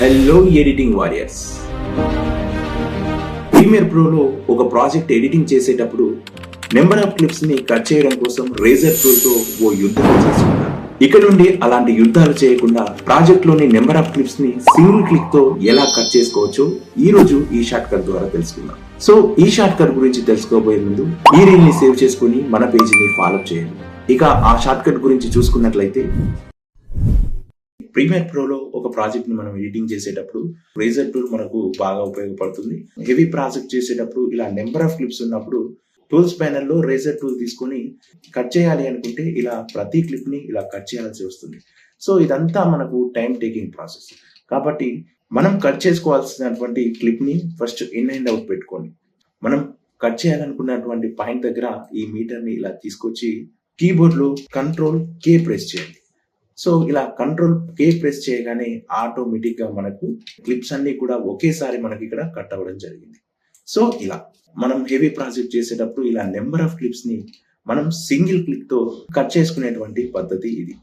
Hello editing warriors premier ప్రోలో ఒక project editing చేసేటప్పుడు నెంబర్ ఆఫ్ క్లిప్స్ని కట్ చేయడం కోసం రేజర్ టూల్తో ఓ యుద్ధం చేసుకున్నాను ఇక్కడ నుండి అలాంటి యుద్ధాలు చేయకుండా ప్రాజెక్ట్లోని నెంబర్ ఆఫ్ క్లిప్స్ని సింగిల్ క్లిక్తో ఎలా కట్ చేసుకోవచ్చో ఈ రోజు ఈ షార్ట్ కట్ ద్వారా తెలుసుకుందాం. సో ఈ షార్ట్ కట్ గురించి తెలుసుకోబోయే ముందు ఈ రీల్ని సేవ్ చేసుకుని మన పేజీని ఫాలో చేయండి. ఇక ఆ షార్ట్ కట్ గురించి చూసుకున్నట్లయితే ప్రీమియర్ ప్రోలో ఒక ప్రాజెక్ట్ని మనం ఎడిటింగ్ చేసేటప్పుడు రేజర్ టూల్ మనకు బాగా ఉపయోగపడుతుంది. హెవీ ప్రాజెక్ట్ చేసేటప్పుడు ఇలా నెంబర్ ఆఫ్ క్లిప్స్ ఉన్నప్పుడు టూల్స్ ప్యానల్లో రేజర్ టూల్ తీసుకొని కట్ చేయాలి అనుకుంటే ఇలా ప్రతి క్లిప్ని ఇలా కట్ చేయాల్సి వస్తుంది. సో ఇదంతా మనకు టైం టేకింగ్ ప్రాసెస్ కాబట్టి మనం కట్ చేసుకోవాల్సినటువంటి క్లిప్ని ఫస్ట్ ఇన్ అండ్ అవుట్ పెట్టుకోండి మనం కట్ చేయాలనుకున్నటువంటి పాయింట్ దగ్గర ఈ మీటర్ని ఇలా తీసుకొచ్చి కీబోర్డ్లో కంట్రోల్ కే ప్రెస్ చేయండి. సో ఇలా కంట్రోల్ కే ప్రెస్ చేయగానే ఆటోమేటిక్గా మనకు క్లిప్స్ అన్ని కూడా ఒకేసారి మనకి ఇక్కడ కట్ అవ్వడం జరిగింది. సో ఇలా మనం హెవీ ప్రాజెక్ట్ చేసేటప్పుడు ఇలా నెంబర్ ఆఫ్ క్లిప్స్ని మనం సింగిల్ క్లిక్తో కట్ చేసుకునేటువంటి పద్ధతి ఇది.